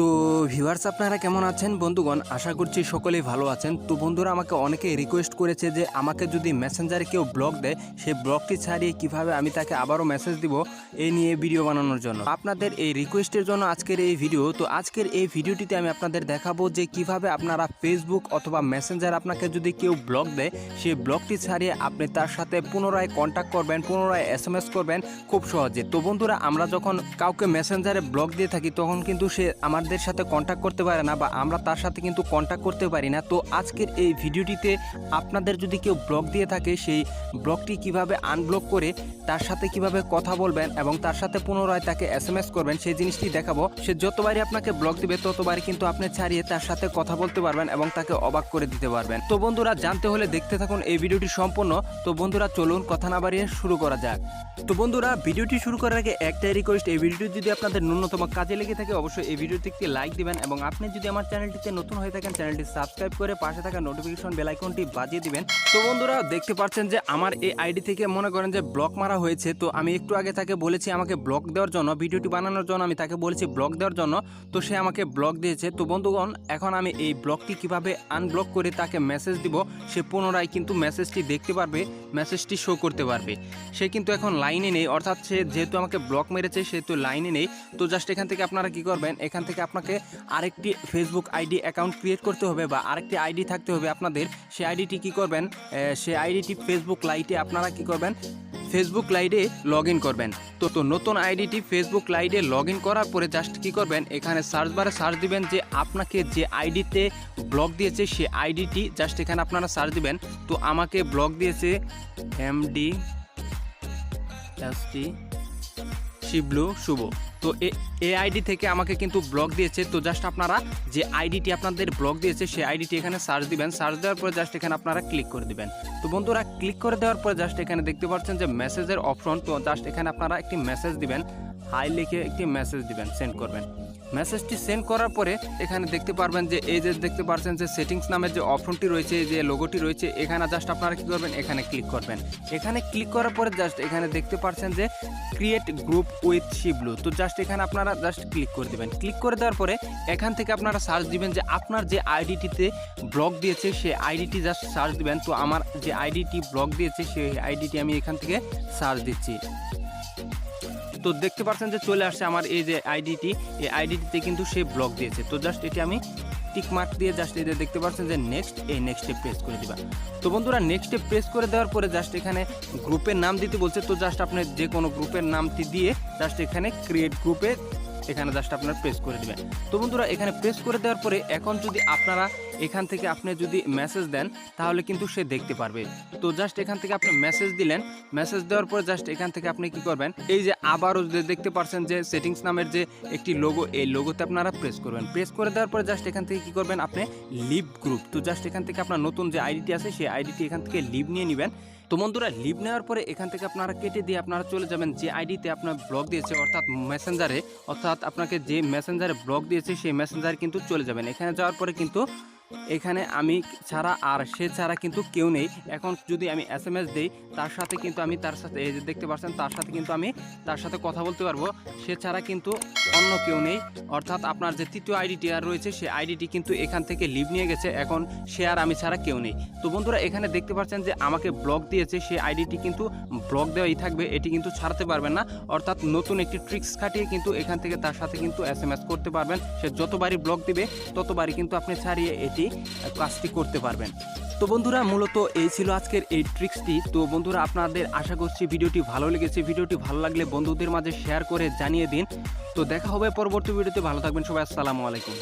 তো ভিউয়ার্স আপনারা কেমন আছেন? বন্ধুগণ, আশা করছি সকলেই ভালো আছেন। তো বন্ধুরা, আমাকে অনেকে রিকোয়েস্ট করেছে যে আমাকে যদি মেসেঞ্জারে কেউ ব্লগ দেয়, সেই ব্লগটি ছাড়িয়ে কীভাবে আমি তাকে আবারও মেসেজ দিব এই নিয়ে ভিডিও বানানোর জন্য। আপনাদের এই রিকোয়েস্টের জন্য আজকের এই ভিডিও তো আজকের এই ভিডিওটিতে আমি আপনাদের দেখাবো যে কীভাবে আপনারা ফেসবুক অথবা মেসেঞ্জার আপনাকে যদি কেউ ব্লগ দেয়, সেই ব্লগটি ছাড়িয়ে আপনি তার সাথে পুনরায় কন্ট্যাক্ট করবেন, পুনরায় এস এম এস করবেন খুব সহজে। তো বন্ধুরা, আমরা যখন কাউকে মেসেঞ্জারে ব্লগ দিয়ে থাকি, তখন কিন্তু সে আমাদের সাথে কন্ট্যাক্ট করতে পারে না বা আমরা তার সাথে কিন্তু কন্ট্যাক্ট করতে পারি না, তো আজকের এই ভিডিওটিতে আপনাদের যদি কেউ ব্লগ দিয়ে থাকে, সেই ব্লগটি কীভাবে আনব্লক করে তার সাথে কীভাবে কথা বলবেন এবং তার সাথে পুনরায় তাকে এস এম এস করবেন, সেই জিনিসটি দেখাবো। সে যতবারই আপনাকে ব্লগ দিবে, ততবারই কিন্তু আপনি ছাড়িয়ে তার সাথে কথা বলতে পারবেন এবং তাকে অবাক করে দিতে পারবেন। তো বন্ধুরা, জানতে হলে দেখতে থাকুন এই ভিডিওটি সম্পূর্ণ। তো বন্ধুরা, চলুন কথা না বাড়িয়ে শুরু করা যাক। তো বন্ধুরা, ভিডিওটি শুরু করার আগে একটাই রিকোয়েস্ট এই ভিডিওটি যদি আপনাদের ন্যূনতম কাজে লেগে থাকে, অবশ্যই এই ভিডিওতে একটি লাইক দিবেন এবং আপনি যদি আমার চ্যানেলটিতে নতুন হয়ে থাকেন, চ্যানেলটি সাবস্ক্রাইব করে পাশে থাকা নোটিফিকেশন বেল আইকনটি বাজিয়ে দিবেন। তো বন্ধুরা, দেখতে পাচ্ছেন যে আমার এই আইডি থেকে মনে করেন যে ব্লক মারা হয়েছে, তো আমি একটু আগে তাকে বলেছি আমাকে ব্লক দেওয়ার জন্য, ভিডিওটি বানানোর জন্য আমি তাকে বলেছি ব্লক দেওয়ার জন্য, তো সে আমাকে ব্লক দিয়েছে। তো বন্ধুগণ, এখন আমি এই ব্লকটি কীভাবে আনব্লক করে তাকে মেসেজ দিব, সে পুনরায় কিন্তু মেসেজটি দেখতে পারবে মেসেজটি শো করতে পারবে। সে কিন্তু এখন লাইনে নেই, অর্থাৎ সে যেহেতু আমাকে ব্লক মেরেছে, সেহেতু লাইনে নেই। তো জাস্ট এখান থেকে আপনারা কি করবেন, এখান থেকে আপনাকে আরেকটি ফেসবুক আইডি অ্যাকাউন্ট ক্রিয়েট করতে হবে বা আরেকটি আইডি থাকতে হবে আপনাদের। সেই আইডিটি কী করবেন? সেই আইডিটি ফেসবুক লাইটে আপনারা কি করবেন? ফেসবুক লাইডে লগ করবেন। তো তো নতুন আইডিটি ফেসবুক লাইডে লগ করার পরে জাস্ট কি করবেন? এখানে সার্চ বারে সার্চ দিবেন যে আপনাকে যে আইডিতে ব্লগ দিয়েছে সে আইডিটি জাস্ট এখানে আপনারা সার্চ দিবেন। তো আমাকে ব্লগ দিয়েছে এমডি এসটি শিবলু শুভ তো এ- আইডি থেকে আমাকে কিন্তু ব্লক দিয়েছে। তো জাস্ট আপনারা যে আইডিটি আপনাদের ব্লক দিয়েছে, সেই আইডিটি এখানে সার্চ দিবেন। সার্চ দেওয়ার পরে জাস্ট এখানে আপনারা ক্লিক করে দিবেন। তো বন্ধুরা ক্লিক করে দেওয়ার পরে জাস্ট এখানে দেখতে পাচ্ছেন যে মেসেজের অপশন তো জাস্ট এখানে আপনারা একটি মেসেজ দিবেন। হাই লিখে একটি মেসেজ দিবেন সেন্ড করবেন। মেসেজটি সেন্ড করার পরে এখানে দেখতে পারবেন যে এই যে দেখতে পাচ্ছেন যে সেটিংস নামের যে অপশনটি রয়েছে, যে লোগোটি রয়েছে, এখানে জাস্ট আপনারা কী করবেন? এখানে ক্লিক করবেন। এখানে ক্লিক করার পরে জাস্ট এখানে দেখতে পাচ্ছেন যে ক্রিয়েট গ্রুপ উইথ শিবলু তো জাস্ট এখানে আপনারা জাস্ট ক্লিক করে দেবেন। ক্লিক করে দেওয়ার পরে এখান থেকে আপনারা সার্চ দিবেন যে আপনার যে আইডিটিতে ব্লগ দিয়েছে, সেই আইডিটি জাস্ট সার্চ দিবেন। তো আমার যে আইডিটি ব্লগ দিয়েছে, সেই আইডিটি আমি এখান থেকে সার্চ দিচ্ছি। তো দেখতে পাচ্ছেন যে চলে আসছে আমার এই যে আইডিটি এই আইডিটিতে কিন্তু সে ব্লগ দিয়েছে। তো জাস্ট এটি আমি টিক মার্ক দিয়ে জাস্ট যে দেখতে পাচ্ছেন যে নেক্সট এই নেক্সটে প্রেস করে দিবা। তো বন্ধুরা নেক্সটে প্রেস করে দেওয়ার পরে জাস্ট এখানে গ্রুপের নাম দিতে বলছে। তো জাস্ট আপনি যে কোনো গ্রুপের নামটি দিয়ে জাস্ট এখানে ক্রিয়েট গ্রুপে এখানে জাস্ট আপনার প্রেস করে দিবেন। তো বন্ধুরা, এখানে প্রেস করে দেওয়ার পরে এখন যদি আপনারা এখান থেকে আপনি যদি মেসেজ দেন, তাহলে কিন্তু সে দেখতে পারবে। তো জাস্ট এখান থেকে আপনি মেসেজ দিলেন মেসেজ দেওয়ার পরে জাস্ট এখান থেকে আপনি কি করবেন, এই যে আবারও দেখতে পাচ্ছেন যে সেটিংস নামের যে একটি লোগো এই লোগোতে আপনারা প্রেস করবেন। প্রেস করে দেওয়ার পরে জাস্ট এখান থেকে কি করবেন আপনি লিভ গ্রুপ তো জাস্ট এখান থেকে আপনার নতুন যে আইডিটি আছে, সেই আইডিটি এখান থেকে লিভ নিয়ে নেবেন। তো বন্ধুরা লিভ নেওয়ার পরে এখান থেকে আপনারা কেটে দিয়ে আপনারা চলে যাবেন, যে আইডিতে আপনার ব্লগ দিয়েছে, অর্থাৎ মেসেঞ্জারে অর্থাৎ আপনাকে যে মেসেঞ্জারে ব্লগ দিয়েছে, সেই মেসেঞ্জারে কিন্তু চলে যাবেন। এখানে যাওয়ার পরে কিন্তু এখানে আমি ছাড়া আর সে ছাড়া কিন্তু কেউ নেই। এখন যদি আমি এস এম এস দিই, তার সাথে কিন্তু আমি তার সাথে, এই যে দেখতে পাচ্ছেন, তার সাথে কিন্তু আমি তার সাথে কথা বলতে পারব। সে ছাড়া কিন্তু অন্য কেউ নেই। অর্থাৎ আপনার যে তৃতীয় আইডিটি আর রয়েছে, সে আইডিটি কিন্তু এখান থেকে লিভ নিয়ে গেছে। এখন সে আর আমি ছাড়া কেউ নেই। তো বন্ধুরা, এখানে দেখতে পাচ্ছেন যে আমাকে ব্লক দিয়েছে। সেই আইডিটি কিন্তু ব্লক দেওয়াই থাকবে। এটি কিন্তু ছাড়তে পারবেন না। অর্থাৎ নতুন একটি ট্রিক্স খাটিয়ে কিন্তু এখান থেকে তার সাথে কিন্তু এস এম এস করতে পারবেন। সে যতবারই ব্লক দিবে, ততবারই কিন্তু আপনি ছাড়িয়ে এটি কাজটি করতে পারবেন। তো বন্ধুরা, মূলত এই ছিল আজকের এই ট্রিক্সটি তো বন্ধুরা, আপনাদের আশা করছি ভিডিওটি ভালো লেগেছে। ভিডিওটি ভালো লাগলে বন্ধুদের মাঝে শেয়ার করে জানিয়ে দিন। তো দেখা হবে পরবর্তী ভিডিওতে। ভালো থাকবেন সবাই, আসসালামু আলাইকুম।